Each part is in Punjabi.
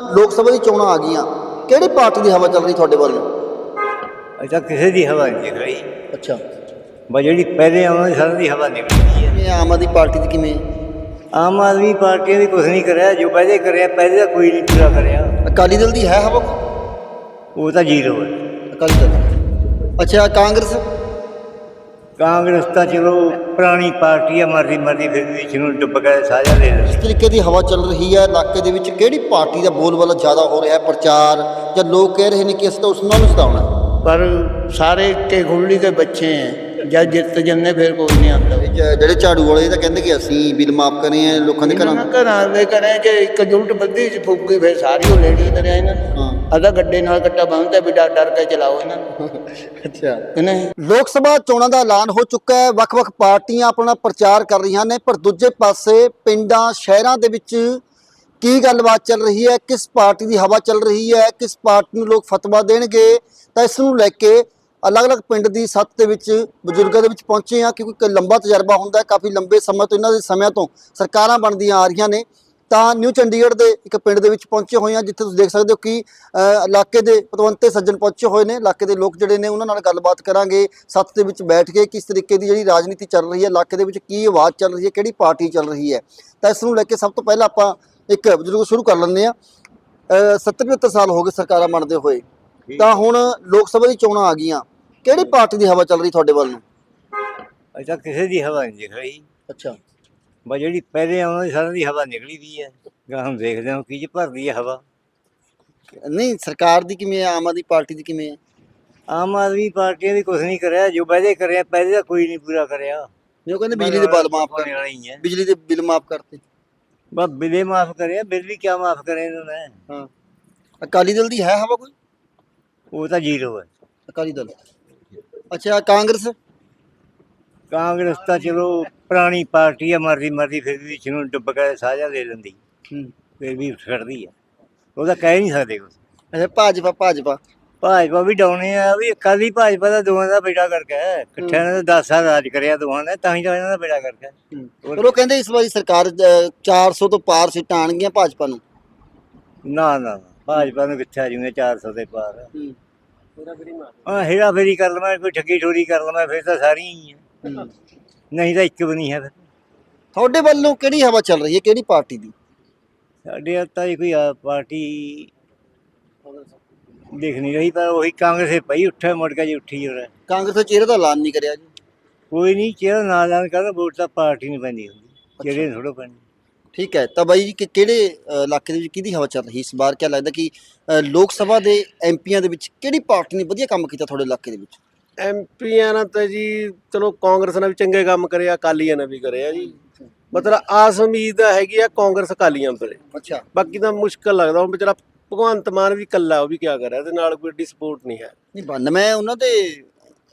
ਲੋਕ ਸਭਾ ਦੀ ਚੋਣਾਂ ਆ ਗਈਆਂ। ਕਿਹੜੀ ਪਾਰਟੀ ਦੀ ਹਵਾ ਚੱਲ ਰਹੀ ਤੁਹਾਡੇ ਵੱਲ? ਅਜਾ ਕਿਸੇ ਦੀ ਹਵਾ ਨਹੀਂ ਨਿਕਲ ਰਹੀ। ਅੱਛਾ। ਬਸ ਜਿਹੜੀ ਪਹਿਲੇ ਆਉਂਦੀ ਸਾਰਿਆਂ ਦੀ ਹਵਾ ਨਿਕਲਦੀ ਹੈ। ਇਹ ਆਮ ਆਦਮੀ ਪਾਰਟੀ ਦੀ ਕਿਵੇਂ? ਆਮ ਆਦਮੀ ਪਾਰਟੀ ਨੇ ਕੁਝ ਨਹੀਂ ਕਰਿਆ। ਜੋ ਪਹਿਲੇ ਕਰਿਆ ਪਹਿਲੇ ਦਾ ਕੋਈ ਨਹੀਂ ਪੂਰਾ ਕਰਿਆ। ਅਕਾਲੀ ਦਲ ਦੀ ਹੈ ਹਵਾ? ਉਹ ਤਾਂ ਜ਼ੀਰੋ ਹੈ। ਅਕਾਲੀ ਦਲ ਅੱਛਾ ਕਾਂਗਰਸ ਕਾਂਗਰਸ ਤਾਂ ਚਲੋ ਪੁਰਾਣੀ ਪਾਰਟੀ ਹੈ ਮਰਦੀ ਮਰਦੀ ਫਿਰ ਵਿੱਚ ਨੂੰ ਡੁੱਬ ਕੇ ਸਾਜਾ ਲੈ ਇਸ ਤਰੀਕੇ ਦੀ ਹਵਾ ਚੱਲ ਰਹੀ ਹੈ ਇਲਾਕੇ ਦੇ ਵਿੱਚ ਕਿਹੜੀ ਪਾਰਟੀ ਦਾ ਬੋਲਬਾਲਾ ਜ਼ਿਆਦਾ ਹੋ ਰਿਹਾ ਹੈ ਪ੍ਰਚਾਰ? ਜਾਂ ਲੋਕ ਕਹਿ ਰਹੇ ਨੇ ਕਿ ਅਸੀਂ ਤਾਂ ਉਸ ਨੂੰ ਜਿਤਾਉਣਾ ਹੈ? ਪਰ ਸਾਰੇ ਇੱਕੇ ਗੁੱਲੀ ਦੇ ਬੱਚੇ ਜਿੱਤ ਜੰਨੇ ਫਿਰ ਕੋਈ ਨਹੀਂ ਆਉਂਦਾ। ਇਹ ਜ- ਜਿਹੜੇ ਝਾੜੂ ਵਾਲੇ ਇਹ ਤਾਂ ਕਹਿੰਦੇ ਕਿ ਅਸੀਂ ਬਿੱਲ ਮਾਫ ਕਰੇ ਆ ਲੋਕਾਂ ਦੇ ਘਰਾਂ ਇਹਨਾਂ ਘਰਾਂ ਦੇ ਕਰੇ ਜੇ ਇੱਕ ਜੁਲਟ ਬੱਦੀ ਚ ਫੁੱਕੀ ਫਿਰ ਸਾਰੀ ਉਹ ਲੈਣੀ ਕਰਿਆ ਇਹਨਾਂ ਨੇ। ਹਾਂ। ਆਦਾ ਗੱਡੇ ਨਾਲ ਗੱਟਾ ਬੰਨਦਾ ਵੀ ਡਰ ਡਰ ਕੇ ਚਲਾਓ ਇਹਨਾਂ ਨੂੰ। ਅੱਛਾ। ਨਹੀਂ? ਲੋਕ ਸਭਾ ਚੋਣਾਂ ਦਾ ਐਲਾਨ ਹੋ ਚੁੱਕਾ ਹੈ। ਵੱਖ-ਵੱਖ ਪਾਰਟੀਆਂ ਆਪਣਾ ਪ੍ਰਚਾਰ ਕਰ ਰਹੀਆਂ ਨੇ ਪਰ ਦੂਜੇ ਪਾਸੇ ਪਿੰਡਾਂ ਸ਼ਹਿਰਾਂ ਦੇ ਵਿੱਚ ਕੀ ਗੱਲਬਾਤ ਚੱਲ ਰਹੀ ਹੈ? ਕਿਸ ਪਾਰਟੀ ਦੀ ਹਵਾ ਚੱਲ ਰਹੀ ਹੈ? ਕਿਸ ਪਾਰਟੀ ਨੂੰ ਲੋਕ ਫਤਵਾ ਦੇਣਗੇ? ਤਾਂ ਇਸ ਨੂੰ ਲੈ ਕੇ ਅਲੱਗ-ਅਲੱਗ ਪਿੰਡ ਦੀ ਸੱਤ ਦੇ ਵਿੱਚ ਬਜ਼ੁਰਗਾਂ ਦੇ ਵਿੱਚ ਪਹੁੰਚੇ ਹਾਂ ਕਿਉਂਕਿ ਲੰਬਾ ਤਜਰਬਾ ਹੁੰਦਾ ਹੈ। ਕਾਫੀ ਲੰਬੇ ਸਮੇਂ ਤੋਂ ਇਹਨਾਂ ਦੇ ਸਮਿਆਂ ਤੋਂ ਸਰਕਾਰਾਂ ਬਣਦੀਆਂ ਆ ਰਹੀਆਂ ਨੇ। ਤਾਂ ਨਿਊ ਚੰਡੀਗੜ੍ਹ ਦੇ ਇੱਕ ਪਿੰਡ ਦੇ ਵਿੱਚ ਪਹੁੰਚੇ ਹੋਏ ਹਾਂ ਜਿੱਥੇ ਤੁਸੀਂ ਦੇਖ ਸਕਦੇ ਹੋ ਕਿ ਇਲਾਕੇ ਦੇ ਪਤਵੰਤੇ ਸੱਜਣ ਪਹੁੰਚੇ ਹੋਏ ਨੇ। ਇਲਾਕੇ ਦੇ ਲੋਕ ਜਿਹੜੇ ਨੇ ਉਹਨਾਂ ਨਾਲ ਗੱਲਬਾਤ ਕਰਾਂਗੇ ਸੱਤ ਦੇ ਵਿੱਚ ਬੈਠ ਕੇ ਕਿਸ ਤਰੀਕੇ ਦੀ ਜਿਹੜੀ ਰਾਜਨੀਤੀ ਚੱਲ ਰਹੀ ਹੈ ਇਲਾਕੇ ਦੇ ਵਿੱਚ ਕੀ ਆਵਾਜ਼ ਚੱਲ ਰਹੀ ਹੈ ਕਿਹੜੀ ਪਾਰਟੀ ਚੱਲ ਰਹੀ ਹੈ। ਤਾਂ ਇਸ ਨੂੰ ਲੈ ਕੇ ਸਭ ਤੋਂ ਪਹਿਲਾਂ ਆਪਾਂ ਇੱਕ ਬਜ਼ੁਰਗ ਸ਼ੁਰੂ ਕਰ ਲੈਂਦੇ ਆ 70 75 ਸਾਲ ਹੋ ਗਏ ਸਰਕਾਰਾਂ ਬਣਦੇ ਹੋਏ। ਤਾਂ ਹੁਣ ਲੋਕ ਸਭਾ ਦੀ ਚੋਣਾਂ ਆ ਗਈਆਂ। ਕਿਹੜੀ ਪਾਰਟੀ ਦੀ ਹਵਾ ਚੱਲ ਰਹੀ ਤੁਹਾਡੇ ਵੱਲ ਨੂੰ? ਅਜਾ ਕਿਸੇ ਦੀ ਹਵਾ ਨਹੀਂ ਰਹੀ। ਅੱਛਾ। ਬਸ ਜਿਹੜੀ ਪਹਿਲੇ ਆਉਂਦੀ ਸਾਰਿਆਂ ਦੀ ਹਵਾ ਨਿਕਲੀ ਦੀ ਹੈ ਗਾਹਾਂ ਹੁਣ ਦੇਖਦੇ ਹਾਂ ਕੀ ਚ ਭਰਦੀ ਹੈ ਹਵਾ। ਨਹੀਂ ਸਰਕਾਰ ਦੀ ਕਿਵੇਂ ਹੈ ਆਮ ਆਦਮੀ ਪਾਰਟੀ ਦੀ ਕਿਵੇਂ ਹੈ ਆਮ ਆਦਮੀ ਪਾਰਟੀ ਨੇ ਕੁਝ ਨਹੀਂ ਕਰਿਆ ਜੋ ਪਹਿਲੇ ਕਰਿਆ ਪਹਿਲੇ ਦਾ ਕੋਈ ਨਹੀਂ ਪੂਰਾ ਕਰਿਆ। ਜੋ ਕਹਿੰਦੇ ਬਿਜਲੀ ਦੇ ਬਿੱਲ ਮਾਫ ਕਰ ਵਾਲਾ ਹੈ ਬਿਜਲੀ ਦੇ ਬਿੱਲ ਮਾਫ ਕਰਤੇ। ਬਸ ਬਿੱਲੇ ਮਾਫ ਕਰਿਆ ਬਿੱਲ ਵੀ ਕਿਆ ਮਾਫ ਕਰੇ ਇਹਨਾਂ ਨੇ? ਹਾਂ। ਅਕਾਲੀ ਦਲ ਦੀ ਹੈ ਹਵਾ ਕੋਈ? ਉਹ ਤਾਂ ਜ਼ੀਰੋ ਹੈ ਅਕਾਲੀ ਦਲ। ਅੱਛਾ ਕਾਂਗਰਸ? ਕਾਂਗਰਸ ਤਾਂ ਚਲੋ ਪੁਰਾਣੀ ਪਾਰਟੀ ਹੈ ਮਰਦੀ ਮਰਦੀ ਫਿਰ ਵੀ ਵਿੱਚ ਨੂੰ ਡੁੱਬ ਕੇ ਸਾਜਾ ਲੈ ਲੈਂਦੀ ਹੂੰ। ਫਿਰ ਵੀ ਛੱਡਦੀ ਹੈ ਉਹ ਤਾਂ ਕਹਿ ਨਹੀਂ ਸਕਦੇ ਕੁਛ। ਅੱਛਾ ਭਾਜਪਾ ਭਾਜਪਾ। ਭਾਜਪਾ ਵੀ ਡਾਉਣੇ ਆ ਵੀ ਅਕਾਲੀ ਭਾਜਪਾ ਦਾ ਦੋਵਾਂ ਦਾ ਬੇੜਾ ਕਰਕੇ ਹੈ। ਇਕੱਠਿਆਂ ਨੇ 10 ਸਾਲ ਰਾਜ ਕਰਿਆ ਦੋਵਾਂ ਨੇ ਤਾਂ ਹੀ ਤਾਂ ਇਹਨਾਂ ਦਾ ਬੇੜਾ ਕਰਕੇ ਹੈ। ਪਰ ਉਹ ਕਹਿੰਦੇ ਇਸ ਵਾਰੀ ਸਰਕਾਰ ਅ, 400 ਤੋਂ ਪਾਰ ਸੀਟਾਂ ਆਣਗੀਆਂ ਭਾਜਪਾ ਨੂੰ। ਨਾ ਨਾ ਨਾ, ਭਾਜਪਾ ਨੂੰ ਕਿੱਥੇ ਆ ਜਿਵੇਂ 400 ਦੇ ਪਾਰ। ਹਾਂ। ਹੇਰਾ ਫੇਰੀ ਕਰ ਲਵਾਂ ਕੋਈ ਠੱਗੀ ਠੋਰੀ ਕਰ ਲਵਾਂ ਫਿਰ ਤਾਂ ਸਾਰੀਆਂ ਹੀ ਹੈ ਨਹੀਂ ਤਾਂ ਇੱਕ ਵੀ ਨਹੀਂ ਹੈ ਫਿਰ। ਤੁਹਾਡੇ ਵੱਲੋਂ ਕਿਹੜੀ ਹਵਾ ਚੱਲ ਰਹੀ ਹੈ ਕਿਹੜੀ ਪਾਰਟੀ ਦੀ? ਸਾਡੇ ਹੱਥ ਤਾਂ ਜੀ ਕੋਈ ਆ ਪਾਰਟੀ ਦਿਖ ਨਹੀਂ ਰਹੀ ਪਰ ਉਹੀ ਕਾਂਗਰਸੇ ਪਈ ਉੱਠੇ ਮੁੜ ਕੇ ਜੀ ਉੱਠੀ ਹੋ ਕਾਂਗਰਸ ਦਾ ਚਿਹਰਾ ਤਾਂ ਐਲਾਨ ਨਹੀਂ ਕਰਿਆ ਜੀ। ਕੋਈ ਨਹੀਂ ਚਿਹਰਾ ਨਾ ਲਾਣ ਕਰਦਾ ਵੋਟ ਤਾਂ ਪਾਰਟੀ ਨਹੀਂ ਪੈਂਦੀ ਹੁੰਦੀ ਜਿਹੜੇ ਥੋੜੋ ਪੈਂਦੀ। ਠੀਕ ਹੈ ਤਾਂ ਬਾਈ ਜੀ ਕਿ ਕਿਹੜੇ ਅ, ਇਲਾਕੇ ਦੇ ਵਿੱਚ ਕਿਹਦੀ ਹਵਾ ਚੱਲ ਰਹੀ? ਇਸ ਵਾਰ ਕਿਆ ਲੱਗਦਾ ਕਿ ਅ, ਲੋਕ ਸਭਾ ਦੇ ਐਮਪੀਆਂ ਦੇ ਵਿੱਚ ਕਿਹੜੀ ਪਾਰਟੀ ਨੇ ਵਧੀਆ ਕੰਮ ਕੀਤਾ ਤੁਹਾਡੇ ਇਲਾਕੇ ਦੇ ਵਿੱਚ? ਐਮਪੀਆਂ ਨਾਲ ਤਾਂ ਜੀ ਚਲੋ ਕਾਂਗਰਸ ਨੇ ਵੀ ਚੰਗੇ ਕੰਮ ਕਰਿਆ ਅਕਾਲੀਆਂ ਨੇ ਵੀ ਕਰਿਆ ਜੀ। ਮਤਲਬ ਆਸ ਉਮੀਦ ਹੈਗੀ ਆ ਕਾਂਗਰਸ ਅਕਾਲੀਆਂ ਪਰੇ ਅੱਛਾ। ਬਾਕੀ ਤਾਂ ਮੁਸ਼ਕਲ ਲੱਗਦਾ ਹੁਣ ਵਿਚਾਰਾ ਭਗਵੰਤ ਮਾਨ ਵੀ ਕੱਲਾ ਉਹ ਵੀ ਕੀ ਕਰਿਆ ਇਹਦੇ ਨਾਲ ਕੋਈ ਏਡੀ ਸਪੋਰਟ ਨਹੀਂ ਹੈ। ਨਹੀਂ 92 ਉਹਨਾਂ ਦੇ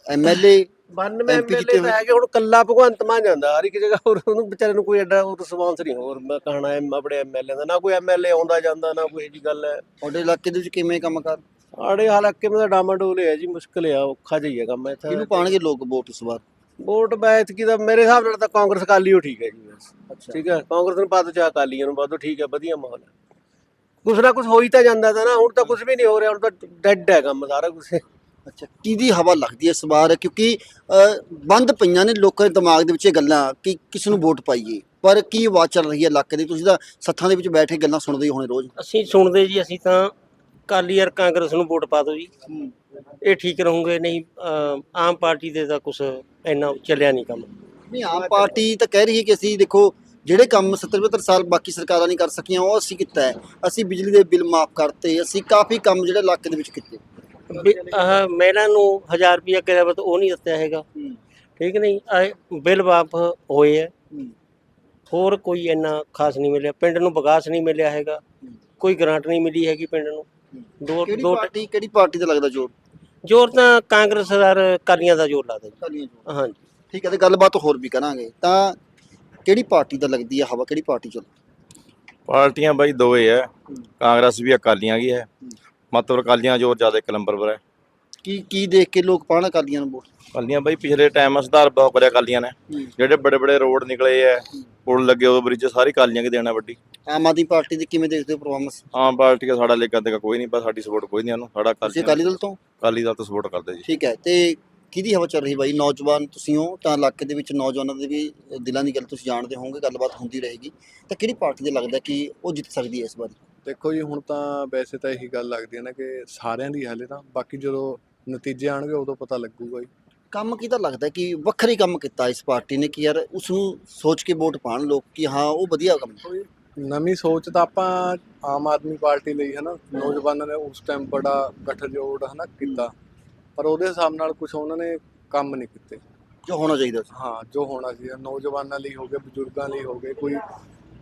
ਐਮਐਲਏ 92 MP ਐਮਐਲਏ ਤਾਂ ਹੈਗੇ ਹੁਣ ਕੱਲਾ ਭਗਵੰਤ ਮਾਨ ਜਾਂਦਾ ਹਰ ਇੱਕ ਜਗ੍ਹਾ ਹੋਰ ਉਹਨੂੰ ਵਿਚਾਰੇ ਨੂੰ ਕੋਈ ਐਡਾ ਰਿਸਪੌਂਸ ਨਹੀਂ ਹੋਰ ਮੈਂ ਕਹਣਾ ਆਪਣੇ ਐਮਐਲਏ ਦਾ ਨਾ ਕੋਈ ਐਮਐਲਏ ਆਉਂਦਾ ਜਾਂਦਾ ਨਾ ਕੋਈ ਜੀ ਗੱਲ ਹੈ। ਤੁਹਾਡੇ ਇਲਾਕੇ ਦੇ ਵਿੱਚ ਕਿਵੇਂ ਕੰਮ ਕਰ? ਆੜੇ ਹਾਲਾਕੇ ਮੇਂ ਡਾਮਾਡੋਲ ਹੈ ਜੀ ਮੁਸ਼ਕਲ ਹੈ ਔਖਾ ਜਿਹਾ ਕੰਮ ਇੱਥੇ ਕਿਹਨੂੰ ਪਾਣਗੇ ਲੋਕ ਵੋਟ ਇਸ ਵਾਰ? ਵੋਟ ਬੈਠ ਕੀ ਦਾ ਮੇਰੇ ਹਿਸਾਬ ਨਾਲ ਤਾਂ ਕਾਂਗਰਸ ਅਕਾਲੀ ਹੋ ਠੀਕ ਹੈ ਜੀ ਬਸ। ਠੀਕ ਹੈ ਕਾਂਗਰਸ ਨੂੰ ਪਾ ਦੋ ਚਾਹ ਅਕਾਲੀਆਂ ਨੂੰ ਪਾ ਦੋ ਠੀਕ ਹੈ ਵਧੀਆ ਮਾਹੌਲ ਹੈ। ਕੁਛ ਨਾ ਕੁਛ ਹੋ ਹੀ ਤਾਂ ਜਾਂਦਾ ਤਾਂ ਨਾ ਹੁਣ ਤਾਂ ਕੁਛ ਵੀ ਨਹੀਂ ਹੋ ਰਿਹਾ ਹੁਣ ਤਾਂ ਡੈਡ ਹੈ ਕੰਮ ਸਾਰਾ ਕੁਛ। ਅੱਛਾ ਕਿਹਦੀ ਹਵਾ ਲੱਗਦੀ ਹੈ ਇਸ ਵਾਰ? ਕਿਉਂਕਿ ਬੰਦ ਪਈਆਂ ਨੇ ਲੋਕਾਂ ਦੇ ਦਿਮਾਗ ਦੇ ਵਿੱਚ ਇਹ ਗੱਲਾਂ ਕਿ ਕਿਸ ਨੂੰ ਵੋਟ ਪਾਈਏ। ਪਰ ਕੀ ਆਵਾਜ਼ ਚੱਲ ਰਹੀ ਹੈ ਇਲਾਕੇ ਦੀ ਤੁਸੀਂ ਤਾਂ ਸੱਥਾਂ ਦੇ ਵਿੱਚ ਬੈਠ ਕੇ ਗੱਲਾਂ ਸੁਣਦੇ ਹੀ ਹੋਣੇ ਰੋਜ਼। ਅਸੀਂ ਸੁਣਦੇ ਜੀ ਅਸੀਂ ਤਾਂ ਕਾਲੀ ਯਾਰ ਕਾਂਗਰਸ ਨੂੰ ਵੋਟ ਪਾ ਦਿਓ ਜੀ। ਇਹ ਠੀਕ ਰਹੂਗੇ ਨਹੀਂ ਆਮ ਪਾਰਟੀ ਦੇ ਤਾਂ ਕੁਛ ਇੰਨਾ ਚੱਲਿਆ ਨਹੀਂ ਕੰਮ। ਨਹੀਂ ਆਮ ਪਾਰਟੀ ਤਾਂ ਕਹਿ ਰਹੀ ਹੈ ਕਿ ਅਸੀਂ ਦੇਖੋ ਜਿਹੜੇ ਕੰਮ 70 75 ਸਾਲ ਬਾਕੀ ਸਰਕਾਰਾਂ ਨਹੀਂ ਕਰ ਸਕੀਆਂ ਉਹ ਅਸੀਂ ਕੀਤਾ ਹੈ। ਅਸੀਂ ਬਿਜਲੀ ਦੇ ਬਿੱਲ ਮਾਫ ਕਰਤੇ ਅਸੀਂ ਕਾਫੀ ਕੰਮ ਜਿਹੜੇ ਇਲਾਕੇ ਦੇ ਵਿੱਚ ਕੀਤੇ। ਵੀ ਆਹ ਮਹਿਲਾ ਨੂੰ 1000 ਰੁਪਇਆ ਕਿਹਾ ਵਾ ਤਾਂ ਉਹ ਨਹੀਂ ਦਿੱਤਾ ਹੈਗਾ। ਠੀਕ ਨਹੀਂ ਆਹ ਬਿੱਲ ਮਾਫ ਹੋਏ ਹੈ। ਹੋਰ ਕੋਈ ਇੰਨਾ ਖਾਸ ਨਹੀਂ ਮਿਲਿਆ। ਪਿੰਡ ਨੂੰ ਵਿਕਾਸ ਨਹੀਂ ਮਿਲਿਆ ਹੈਗਾ। ਕੋਈ ਗ੍ਰਾਂਟ ਨਹੀਂ ਮਿਲੀ ਹੈਗੀ ਪਿੰਡ ਨੂੰ। ਦੋ ਕਿਹੜੀ ਦੋ ਪਾਰਟੀ ਕਿਹੜੀ ਪਾਰਟੀ ਦਾ ਲੱਗਦਾ ਜ਼ੋਰ? ਜ਼ੋਰ ਤਾਂ ਕਾਂਗਰਸ ਔਰ ਕਾਲੀਆਂ ਦਾ ਜ਼ੋਰ ਲੱਗਦਾ ਜੀ। ਅਕਾਲੀਆਂ ਜ਼ੋਰ। ਹਾਂਜੀ। ਠੀਕ ਹੈ ਤੇ ਗੱਲਬਾਤ ਹੋਰ ਵੀ ਕਰਾਂਗੇ। ਤਾਂ ਕਿਹੜੀ ਪਾਰਟੀ ਦਾ ਲੱਗਦੀ ਹੈ ਹਵਾ? ਕਿਹੜੀ ਪਾਰਟੀ ਚੱਲ ਪਾਰਟੀਆਂ ਬਾਈ ਦੋ ਹੀ ਹੈ। ਕਾਂਗਰਸ ਵੀ ਅਕਾਲੀਆਂ ਕੀ ਹੈ। ਮਤਲਬ ਅਕਾਲੀਆਂ ਜ਼ੋਰ ਜ਼ਿਆਦਾ ਇੱਕ ਨੰਬਰ ਪਰ ਹੈ। ਕੀ ਕੀ ਦੇਖ ਕੇ ਲੋਕ ਪਾਣ ਅਕਾਲੀਆਂ ਨੂੰ ਵੋਟ? ਅਕਾਲੀਆਂ ਬਾਈ ਪਿਛਲੇ ਟਾਈਮ ਸੁਧਾਰ ਬਹੁਤ ਕਰਿਆ ਅਕਾਲੀਆਂ ਨੇ। ਜਿਹੜੇ ਬੜੇ ਬੜੇ ਰੋਡ ਨਿਕਲੇ ਐ ਪੁਲ ਲੱਗੇ ਉਹ ਬ੍ਰਿਜ ਸਾਰੀ ਅਕਾਲੀਆਂ ਕੀ ਦੇਣਾ ਵੱਡੀ। ਆਮ ਆਦਮੀ ਪਾਰਟੀ ਦੀ ਕਿਵੇਂ ਦੇਖਦੇ ਹੋ ਪਰਫਾਰਮੈਂਸ ਆਮ ਪਾਰਟੀ ਦਾ ਸਾਡਾ ਲੇਗਾ ਦੇਗਾ ਕੋਈ ਨਹੀਂ ਬਸ ਸਾਡੀ ਸਪੋਰਟ ਕੋਈ ਨਹੀਂ ਉਹਨੂੰ ਸਾਡਾ ਤੁਸੀਂ ਅਕਾਲੀ ਅਕਾਲੀ ਦਲ ਤੋਂ? ਅਕਾਲੀ ਦਲ ਤੋਂ ਸਪੋਰਟ ਕਰਦੇ ਜੀ। ਠੀਕ ਹੈ ਤੇ ਕਿਹਦੀ ਹਵਾ ਚੱਲ ਰਹੀ ਬਾਈ? ਨੌਜਵਾਨ ਤੁਸੀਂ ਹੋ ਤਾਂ ਇਲਾਕੇ ਦੇ ਵਿੱਚ ਨੌਜਵਾਨਾਂ ਦੇ ਵੀ ਦਿਲਾਂ ਦੀ ਗੱਲ ਤੁਸੀਂ ਜਾਣਦੇ ਹੋਵੋਗੇ ਗੱਲਬਾਤ ਹੁੰਦੀ ਰਹੇਗੀ। ਤਾਂ ਕਿਹੜੀ ਪਾਰਟੀ ਦੇ ਲੱਗਦਾ ਕਿ ਉਹ ਜਿੱਤ ਸਕਦੀ ਹੈ ਇਸ ਵਾਰ? ਦੇਖੋ ਜੀ ਹੁਣ ਤਾਂ ਵੈਸੇ ਤਾਂ ਇਹੀ ਗੱਲ ਲੱਗਦੀ ਹੈ ਨਾ ਕਿ ਸਾਰਿਆਂ ਦੀ ਹਲੇ ਤਾਂ ਬਾਕੀ ਜਦੋਂ ਨਤੀਜੇ ਆਣਗੇ ਉਦੋਂ ਪਤਾ ਲੱਗੂਗਾ ਜੀ। ਕੰਮ ਕਿਹਦਾ ਲੱਗਦਾ ਕਿ ਵੱਖਰੀ ਕੰਮ ਕੀਤਾ ਇਸ ਪਾਰਟੀ ਨੇ ਕਿ ਯਾਰ ਉਸ ਨੂੰ ਸੋਚ ਕੇ ਵੋਟ ਪਾਣ ਲੋਕ ਕਿ ਹਾਂ ਉਹ ਵਧੀਆ ਕੰਮ ਨਵੀਂ ਸੋਚ ਤਾਂ ਆਪਾਂ ਆਮ ਆਦਮੀ ਪਾਰਟੀ ਲਈ ਹੈ ਨਾ ਨੌਜਵਾਨਾਂ ਨੇ ਉਸ ਟਾਈਮ ਬੜਾ ਗੱਠਜੋੜ ਹੈ ਨਾ ਕੀਤਾ। ਪਰ ਉਹਦੇ ਹਿਸਾਬ ਨਾਲ ਕੁਝ ਉਹਨਾਂ ਨੇ ਕੰਮ ਨਹੀਂ ਕੀਤੇ। ਜੋ ਹੋਣਾ ਚਾਹੀਦਾ ਸੀ। ਹਾਂ ਜੋ ਹੋਣਾ ਸੀ। ਨੌਜਵਾਨਾਂ ਲਈ ਹੋ ਗਏ ਬਜ਼ੁਰਗਾਂ ਲਈ ਹੋ ਗਏ ਕੋਈ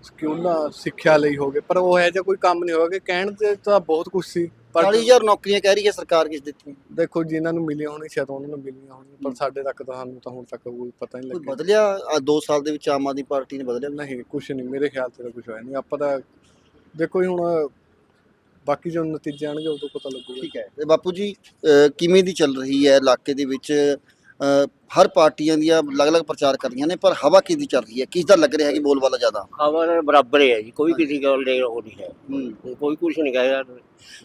ਸਕੂਲਾਂ ਸਿੱਖਿਆ ਲਈ ਹੋ ਗਏ ਪਰ ਉਹ ਹੈ ਜਿਹਾ ਕੋਈ ਕੰਮ ਨਹੀਂ ਹੋਇਆ ਕਿ ਕਹਿਣ ਤੇ ਤਾਂ ਬਹੁਤ ਕੁਝ ਸੀ ਪਰ 40000 ਨੌਕਰੀਆਂ ਕਹਿ ਰਹੀ ਹੈ ਸਰਕਾਰ ਕਿਸ ਦਿੱਤੀ ਦੇਖੋ ਜਿਨ੍ਹਾਂ ਨੂੰ ਮਿਲੀਆਂ ਹੋਣੀ ਸ਼ਾਇਦ ਉਹਨਾਂ ਨੂੰ ਮਿਲੀਆਂ ਹੋਣੀਆਂ ਪਰ ਸਾਡੇ ਤੱਕ ਤਾਂ ਸਾਨੂੰ ਤਾਂ ਹੁਣ ਤੱਕ ਕੋਈ ਪਤਾ ਨਹੀਂ ਲੱਗਿਆ। ਬਦਲਿਆ? ਆ 2 ਸਾਲ ਦੇ ਵਿੱਚ ਆਮ ਆਦਮੀ ਪਾਰਟੀ ਨੇ ਬਦਲਿਆ? ਨਹੀਂ ਕੁਛ ਨਹੀਂ ਮੇਰੇ ਖਿਆਲ ਤੇ ਤਾਂ ਕੁਛ ਹੋਇਆ ਨਹੀਂ। ਆਪਾਂ ਤਾਂ ਦੇਖੋ ਜੀ ਹੁਣ ਬਾਕੀ ਜਦੋਂ ਨਤੀਜੇ ਆਣਗੇ ਉਦੋਂ ਪਤਾ ਲੱਗੂਗਾ। ਠੀਕ ਹੈ। ਤੇ ਬਾਪੂ ਜੀ ਕਿਵੇਂ ਦੀ ਚੱਲ ਰਹੀ ਹੈ ਇਲਾਕੇ ਦੇ ਵਿੱਚ? ਹਰ ਪਾਰਟੀਆਂ ਦੀਆਂ ਅਲੱਗ-ਅਲੱਗ ਪ੍ਰਚਾਰ ਕਰ ਰਹੀਆਂ ਨੇ ਪਰ ਹਵਾ ਕਿਹਦੀ ਚੱਲ ਰਹੀ ਹੈ? ਕਿਸ ਦਾ ਲੱਗ ਰਿਹਾ ਹੈ ਕਿ ਬੋਲਬਾਲਾ ਜ਼ਿਆਦਾ? ਹਵਾ ਨਾਲ ਬਰਾਬਰ ਹੀ ਹੈ ਜੀ ਕੋਈ ਕਿਸੇ ਗੱਲ ਦੇ ਉਹ ਨਹੀਂ ਹੈ। ਹੂੰ। ਕੋਈ ਕੁਝ ਨਹੀਂ ਕਹੇਗਾ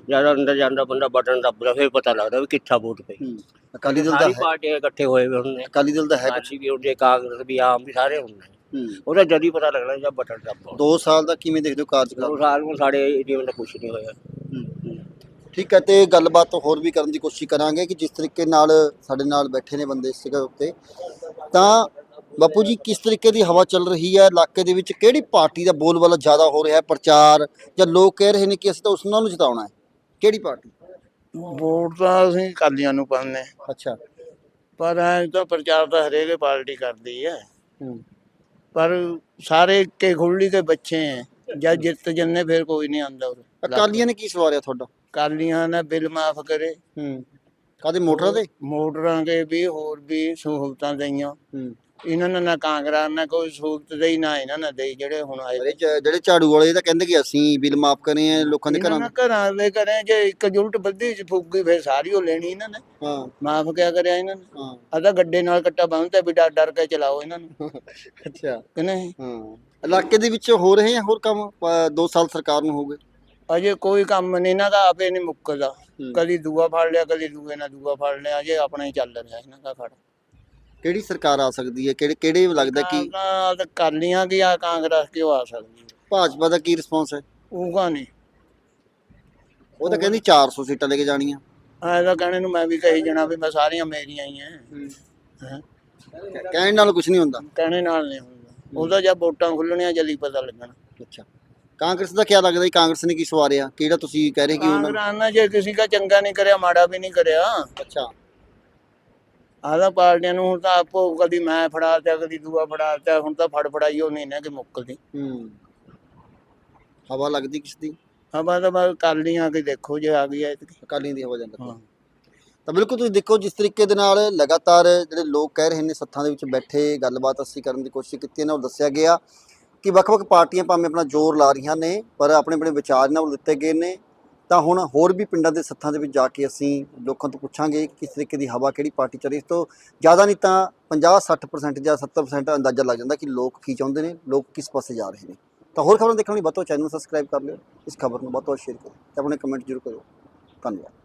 ਜ਼ਿਆਦਾ ਅੰਦਰ ਜਾਂਦਾ ਬੰਦਾ ਬਟਨ ਦੱਬਦਾ ਫਿਰ ਪਤਾ ਲੱਗਦਾ ਵੀ ਕਿੱਥਾ ਵੋਟ ਪਈ। ਹੂੰ। ਅਕਾਲੀ ਦਲ ਦਾ ਸਾਰੀ ਹੈ ਪਾਰਟੀਆਂ ਇਕੱਠੇ ਹੋਏ ਹੋਏ ਹੁੰਦੇ ਅਕਾਲੀ ਦਲ ਦਾ ਹੈ ਕੁਛ? ਵੀ ਹੁੰਦੇ ਕਾਂਗਰਸ ਵੀ ਆਮ ਵੀ ਸਾਰੇ ਹੁੰਦੇ ਹੂੰ। ਉਹਦਾ ਜਦ ਹੀ ਪਤਾ ਲੱਗਣਾ ਜਦ ਬਟਨ ਦੱਬੋ। 2 ਸਾਲ ਦਾ ਕਿਵੇਂ ਦੇਖਦੇ ਹੋ ਦੋ ਕਾਰਜਕਾਲ ਸਾਲ ਨੂੰ ਸਾਡੇ ਏਰੀਆ ਦਾ ਕੁਝ ਨਹੀਂ ਹੋਇਆ। ਠੀਕ ਹੈ ਤੇ ਗੱਲਬਾਤ ਹੋਰ ਵੀ ਕਰਨ ਦੀ ਕੋਸ਼ਿਸ਼ ਕਰਾਂਗੇ ਕਿ ਜਿਸ ਤਰੀਕੇ ਨਾਲ ਸਾਡੇ ਨਾਲ ਬੈਠੇ ਨੇ ਬੰਦੇ ਇਸ ਜਗ੍ਹਾ ਉੱਤੇ। ਤਾਂ ਬਾਪੂ ਜੀ ਕਿਸ ਤਰੀਕੇ ਦੀ ਹਵਾ ਚੱਲ ਰਹੀ ਹੈ? ਇਲਾਕੇ ਦੇ ਵਿੱਚ ਕਿਹੜੀ ਪਾਰਟੀ ਦਾ ਬੋਲਬਾਲਾ ਜ਼ਿਆਦਾ ਹੋ ਰਿਹਾ ਹੈ? ਪ੍ਰਚਾਰ ਜਾਂ ਲੋਕ ਕਹਿ ਰਹੇ ਨੇ ਕਿ ਅਸੀਂ ਤਾਂ ਉਸ ਨੂੰ ਜਿਤਾਉਣਾ ਹੈ। ਕਿਹੜੀ ਪਾਰਟੀ? ਵੋਟ ਤਾਂ ਅਸੀਂ ਅਕਾਲੀਆਂ ਨੂੰ ਪਾਉਂਦੇ ਅੱਛਾ। ਪਰ ਐ ਤਾਂ ਪ੍ਰਚਾਰ ਤਾਂ ਹਰੇਕ ਪਾਰਟੀ ਕਰਦੀ ਹੈ। ਪਰ ਸਾਰੇ ਇੱਕੇ ਖੁੱਲੀ ਦੇ ਬੱਚੇ ਹੈ। ਜਦ ਜਿੱਤ ਜੰਨੇ ਫਿਰ ਕੋਈ ਨਹੀਂ ਆਂਦਾ ਉਰੇ। ਅਕਾਲੀਆਂ ਨੇ ਕੀ ਸਵਾਰਿਆ ਤੁਹਾਡਾ? ਅਕਾਲੀਆਂ ਨੇ ਬਿੱਲ ਮਾਫ ਕਰੇ। ਹੂੰ। ਕਾਦੇ ਮੋਟਰਾਂ ਦੇ? ਮੋਟਰਾਂ ਦੇ ਵੀ ਹੋਰ ਵੀ ਸਹੂਲਤਾਂ ਦਈਆਂ। ਹੂੰ। ਇਹਨਾਂ ਨੇ ਨਾ ਕਾਂਗਰਸ ਨੇ ਕੋਈ ਸਹੂਲਤ ਦੇਈ ਨਾ ਇਹਨਾਂ ਨੇ ਦੇਈ ਜਿਹੜੇ ਹੁਣ ਆਏ। ਜਿਹੜੇ ਝਾੜੂ ਵਾਲੇ ਇਹ ਤਾਂ ਕਹਿੰਦੇ ਕਿ ਅਸੀਂ ਬਿੱਲ ਮਾਫ ਕਰੇ ਆ ਲੋਕਾਂ ਦੇ ਇਹਨਾਂ ਘਰਾਂ ਨੇ। ਦੇ ਘਰਾਂ ਦੇ ਕਰੇ ਜੇ ਇੱਕ ਜੁਲਟ ਬੱਦੀ ਚ ਫੁੱਕ ਫਿਰ ਸਾਰੀ ਉਹ ਲੈਣੀ ਇਹਨਾਂ ਨੇ। ਹਾਂ। ਮਾਫ ਕਿਆ ਕਰਿਆ ਇਹਨਾਂ ਨੇ। ਹਾਂ। ਆਦਾ ਗੱਡੇ ਨਾਲ ਕੱਟਾ ਬੰਨ੍ਹਤਾ ਵੀ ਡਰ ਡਰ ਕੇ ਚਲਾਓ ਇਹਨਾਂ ਨੂੰ। ਅੱਛਾ। ਕਿ ਨਹੀਂ? ਹਾਂ। ਇਲਾਕੇ ਦੇ ਵਿੱਚ ਹੋ ਰਹੇ ਆ ਹੋਰ ਕੰਮ? 2 ਸਾਲ ਸਰਕਾਰ ਨੂੰ ਹੋ ਗਏ। ਅਜੇ ਕੋਈ ਕੰਮ ਨਹੀਂ ਇਹਨਾਂ ਦਾ ਆਪੇ ਨਹੀਂ ਮੁੱਕਦਾ। ਕਦੀ ਦੂਆ ਫੜ ਲਿਆ ਕਦੀ ਦੂਏ ਨਾਲ ਦੂਆ ਫੜ ਲਿਆ ਅਜੇ ਆਪਣਾ ਹੀ ਚੱਲ ਰਿਹਾ ਇਹਨਾਂ ਦਾ ਖੜ ਕਿਹੜੀ ਸਰਕਾਰ ਆ ਸਕਦੀ ਹੈ? ਕਿਹੜੇ ਕਿਹੜੇ ਲੱਗਦਾ ਕਿ ਤਾਂ ਤਾਂ ਕਾਲੀਆਂ ਕੀ ਆ ਕਾਂਗਰਸ ਕਿਉਂ ਆ ਸਕਦੀ ਭਾਜਪਾ ਦਾ ਕੀ ਰਿਸਪੌਂਸ ਹੈ? ਉਹਗਾ ਨਹੀਂ ਉਹ ਤਾਂ ਕਹਿੰਦੀ 400 ਸੀਟਾਂ ਲੈ ਕੇ ਜਾਣੀਆਂ। ਐ ਤਾਂ ਕਹਿਣੇ ਨੂੰ ਮੈਂ ਵੀ ਕਹੀ ਜਾਣਾ ਵੀ ਮੈਂ ਸਾਰੀਆਂ ਮੇਰੀਆਂ ਹੀ ਐ। ਹੈਂ। ਕਹਿਣ ਨਾਲ ਕੁਝ ਨਹੀਂ ਹੁੰਦਾ। ਕਹਿਣੇ ਨਾਲ ਨਹੀਂ ਹੁੰਦਾ। ਉਹਦਾ ਜਦ ਵੋਟਾਂ ਖੁੱਲਣੀਆਂ ਜਲਦੀ ਪਤਾ ਲੱਗਣਾ। ਅੱਛਾ। ਕਾਂਗਰਸ ਦਾ ਕੀ ਲੱਗਦਾ ਜੀ? ਕਾਂਗਰਸ ਨੇ ਕੀ ਸਵਾਰਿਆ? ਕਿਹੜਾ ਤੁਸੀਂ ਕਹਿ ਰਹੇ ਕਿ ਉਹਨਾਂ ਕਾਂਗਰਸ ਨੇ ਜੇ ਕਿਸੇ ਦਾ ਚੰਗਾ ਨਹੀਂ ਕਰਿਆ ਮਾੜਾ ਵੀ ਨਹੀਂ ਕਰਿਆ। ਅੱਛਾ। ਆਦਾ ਪਾਰਟੀਆਂ ਨੂੰ ਹੁਣ ਤਾਂ ਆਪੋ ਕਦੀ ਮੈਂ ਫੜਾਤਾ ਕਦੀ ਦੂਆ ਫੜਾਤਾ ਹੁਣ ਤਾਂ ਫੜ ਫੜਾਈ ਉਹ ਨਹੀਂ ਨਾ ਕਿ ਮੁੱਕਦੀ। ਹੂੰ। ਹਵਾ ਲੱਗਦੀ ਕਿਸ ਦੀ? ਹਵਾ ਤਾਂ ਬਸ ਕਾਲੀਆਂ ਕੇ ਦੇਖੋ ਜੇ ਆ ਗਈ ਐ ਅਕਾਲੀਆਂ ਦੀ ਹਵਾ ਜਾਂਦਾ। ਹਾਂ। ਤਾਂ ਬਿਲਕੁਲ ਤੁਸੀਂ ਦੇਖੋ ਜਿਸ ਤਰੀਕੇ ਦੇ ਨਾਲ ਲਗਾਤਾਰ ਜਿਹੜੇ ਲੋਕ ਕਹਿ ਰਹੇ ਨੇ ਸੱਥਾਂ ਦੇ ਵਿੱਚ ਬੈਠੇ ਗੱਲਬਾਤ ਅਸੀਂ ਕਰਨ ਦੀ ਕੋਸ਼ਿਸ਼ ਕੀਤੀ ਇਹਨਾਂ ਨੂੰ ਦੱਸਿਆ ਗਿਆ। ਕਿ ਵੱਖ-ਵੱਖ ਪਾਰਟੀਆਂ ਭਾਵੇਂ ਆਪਣਾ ਜ਼ੋਰ ਲਾ ਰਹੀਆਂ ਨੇ, ਪਰ ਆਪਣੇ ਆਪਣੇ ਵਿਚਾਰ ਇਹਨਾਂ ਨੂੰ ਦਿੱਤੇ ਗਏ ਨੇ, ਤਾਂ ਹੁਣ ਹੋਰ ਵੀ ਪਿੰਡਾਂ ਦੇ ਸੱਥਾਂ ਦੇ ਵਿੱਚ ਜਾ ਕੇ ਅਸੀਂ ਲੋਕਾਂ ਤੋਂ ਪੁੱਛਾਂਗੇ ਕਿ ਕਿਸ ਤਰੀਕੇ ਦੀ ਹਵਾ ਕਿਹੜੀ ਪਾਰਟੀ ਚੱਲ ਰਹੀ ਇਸ ਤੋਂ ਜ਼ਿਆਦਾ ਨਹੀਂ ਤਾਂ 50-60% ਜਾਂ 70% ਅੰਦਾਜ਼ਾ ਲੱਗ ਜਾਂਦਾ ਕਿ ਲੋਕ ਕੀ ਚਾਹੁੰਦੇ ਨੇ, ਲੋਕ ਕਿਸ ਪਾਸੇ ਜਾ ਰਹੇ ਨੇ। ਤਾਂ ਹੋਰ ਖਬਰਾਂ ਦੇਖਣ ਲਈ ਵੱਧ ਤੋਂ ਚੈਨਲ ਨੂੰ ਸਬਸਕ੍ਰਾਈਬ ਕਰ ਲਿਓ। ਇਸ ਖਬਰ ਨੂੰ ਵੱਧ ਤੋਂ ਸ਼ੇਅਰ ਕਰੋ ਤੇ ਆਪਣੇ ਕਮੈਂਟ ਜ਼ਰੂਰ ਕਰੋ ਧੰਨਵਾਦ।